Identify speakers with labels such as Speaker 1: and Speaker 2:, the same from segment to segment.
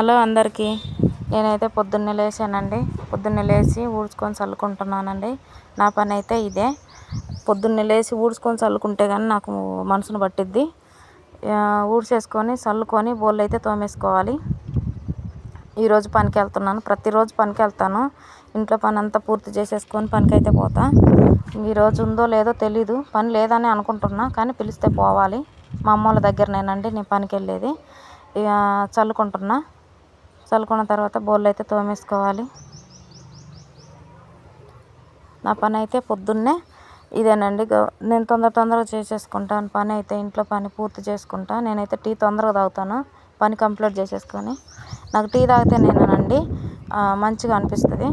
Speaker 1: Hello అందరికీ. నేనైతే పొద్దున్నే లేచానండి. పొద్దున్నే లేచి ఊడ్చుకొని చల్లుకుంటున్నానండి. నా పని అయితే ఇదే. పొద్దున్నే లేచి ఊడ్చుకొని చల్లుకుంటే కానీ నాకు మనసును పట్టిద్ది. ఊడ్చేసుకొని చల్లుకొని బోళ్ళు అయితే తోమేసుకోవాలి. ఈరోజు పనికి వెళ్తున్నాను. ప్రతిరోజు పనికి వెళ్తాను. ఇంట్లో పని అంతా పూర్తి చేసేసుకొని పనికి అయితే పోతా ఈరోజు ఉందో లేదో తెలీదు. పని లేదని అనుకుంటున్నా కానీ పిలిస్తే పోవాలి. మా అమ్మ వాళ్ళ దగ్గరనేనండి నేను పనికి వెళ్ళేది ఇక చల్లుకుంటున్నా. చల్లుకున్న తర్వాత బోళ్ళు అయితే తోమేసుకోవాలి. నా పని అయితే పొద్దున్నే ఇదేనండి. నేను తొందర తొందరగా చేసేసుకుంటాను. పని అయితే ఇంట్లో పని పూర్తి చేసుకుంటా. నేనైతే టీ తొందరగా తాగుతాను. పని కంప్లీట్ చేసేసుకొని. నాకు టీ తాగితే నేనండి మంచిగా అనిపిస్తుంది.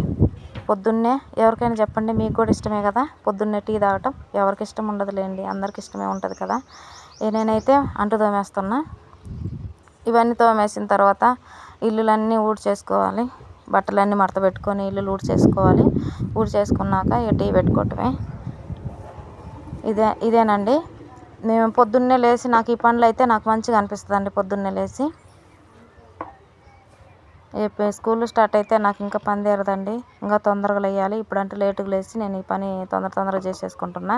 Speaker 1: పొద్దున్నే ఎవరికైనా చెప్పండి మీకు కూడా ఇష్టమే కదా. పొద్దున్నే టీ తాగటం ఎవరికి ఇష్టం ఉండదులేండి. అందరికి ఇష్టమే ఉంటుంది కదా. నేనైతే అంటు తోమేస్తున్నా. ఇవన్నీ తోమేసిన తర్వాత ఇల్లులన్నీ ఊడ్చేసుకోవాలి బట్టలన్నీ మడత పెట్టుకొని ఇల్లు ఊడ్చేసుకోవాలి ఊడ్చేసుకున్నాక ఇక టీ పెట్టుకోవటమే. ఇదే ఇదేనండి. మేము పొద్దున్నే లేచి నాకు ఈ పనులు అయితే నాకు మంచిగా అనిపిస్తుంది అండి పొద్దున్నే లేచి. స్కూల్ స్టార్ట్ అయితే నాకు ఇంకా పని తీరదండి. ఇంకా తొందరగా లేయాలి. ఇప్పుడంటే లేటుగా లేచి నేను ఈ పని తొందర తొందరగా చేసేసుకుంటున్నా.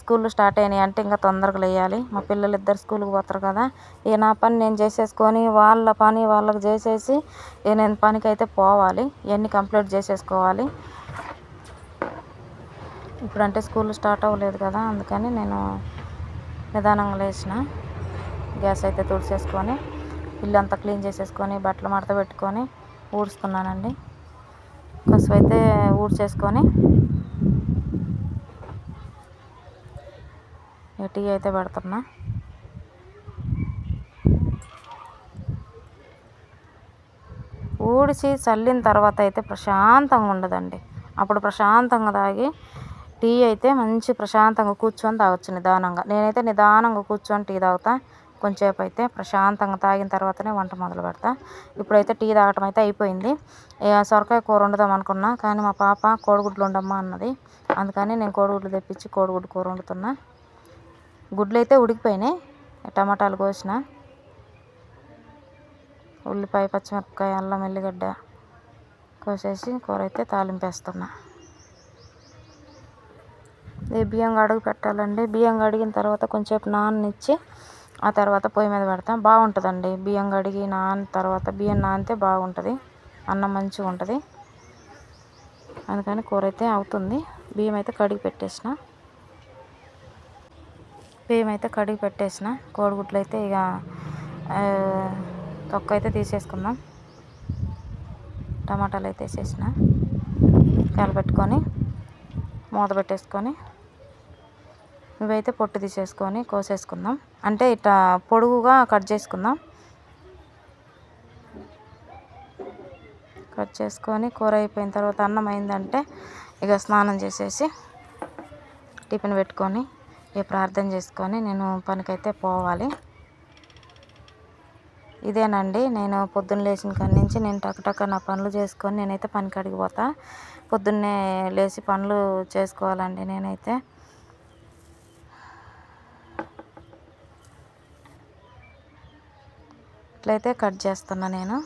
Speaker 1: స్కూల్ స్టార్ట్ అయినాయి అంటే ఇంకా తొందరగా లేయాలి. మా పిల్లలు ఇద్దరు స్కూల్కి పోతారు కదా. ఇక నా పని నేను చేసేసుకొని వాళ్ళ పని వాళ్ళకి చేసేసి ఇక నేను పనికి అయితే పోవాలి. ఇవన్నీ కంప్లీట్ చేసేసుకోవాలి. ఇప్పుడంటే స్కూల్ స్టార్ట్ అవ్వలేదు కదా. అందుకని నేను నిదానంగా లేచిన. గ్యాస్ అయితే తుడిచేసుకొని ఇల్లు అంతా క్లీన్ చేసేసుకొని బట్టలు మడత పెట్టుకొని ఊడ్చుకున్నానండి. కసువు అయితే ఊడ్చేసుకొని టీ అయితే పెడుతున్నా. ఊడ్చి చల్లిన తర్వాత అయితే ప్రశాంతంగా ఉండదండి. అప్పుడు ప్రశాంతంగా తాగి టీ అయితే మంచి ప్రశాంతంగా కూర్చొని తాగొచ్చు నిదానంగా. నేనైతే నిదానంగా కూర్చొని టీ తాగుతా. కొంచెంసేపు అయితే ప్రశాంతంగా తాగిన తర్వాతనే వంట మొదలు పెడతా. ఇప్పుడైతే టీ తాగటం అయితే అయిపోయింది. సొరకాయ కూర వండుదాం అనుకున్నా కానీ మా పాప కోడిగుడ్లు వండమ్మా అన్నది. అందుకని నేను కోడిగుడ్లు తెప్పించి కోడిగుడ్డు కూర వండుతున్నా. గుడ్లు అయితే ఉడికిపోయినాయి. టమాటాలు కోసిన. ఉల్లిపాయ పచ్చిమిరపకాయ అల్లం ఎల్లిగడ్డ కోసేసి కూర అయితే తాలింపేస్తున్నా బియ్యం కడుగు పెట్టాలండి. బియ్యం కడిగిన తర్వాత కొంచెంసేపు నాననిచ్చి ఆ తర్వాత పొయ్యి మీద పెడతాం. బాగుంటుందండి. బియ్యం కడిగి నాన తర్వాత బియ్యం నానితే బాగుంటుంది. అన్నం మంచిగా ఉంటుంది. అందుకని కూర అయితే అవుతుంది. బియ్యం అయితే కడిగి పెట్టేసిన. బియ్యం అయితే కడిగి పెట్టేసిన. కోడిగుడ్లు అయితే ఇక తొక్క అయితే తీసేసుకుందాం. టమాటాలు అయితే వేసేసిన. కలపెట్టుకొని మూత పెట్టేసుకొని ఇవైతే పొట్టు తీసేసుకొని కోసేసుకుందాం. అంటే ఇట్లా పొడుగుగా కట్ చేసుకుందాం. కట్ చేసుకొని కూర అయిపోయిన తర్వాత అన్నం అయిందంటే ఇక స్నానం చేసేసి టిఫిన్ పెట్టుకొని ఇక ప్రార్థన చేసుకొని నేను పనికైతే పోవాలి. ఇదేనండి. నేను పొద్దున్న లేచిన కాడి నుంచి నేను టకటక నా పనులు చేసుకొని నేనైతే పనికి అడిగిపోతా. పొద్దున్నే లేచి పనులు చేసుకోవాలండి నేనైతే. ఇట్లయితే కట్ చేస్తున్నా నేను.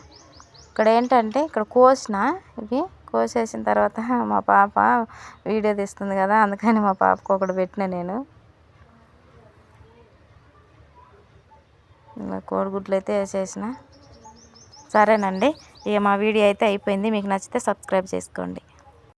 Speaker 1: ఇక్కడ ఏంటంటే ఇక్కడ కోసిన ఇవి కోసేసిన తర్వాత మా పాప వీడియో తీస్తుంది కదా అందుకని మా పాపకు ఒకటి పెట్టిన నేను. కోడిగుడ్లు అయితే వేసేసిన. సరేనండి ఇక మా వీడియో అయితే అయిపోయింది. మీకు నచ్చితే సబ్స్క్రైబ్ చేసుకోండి.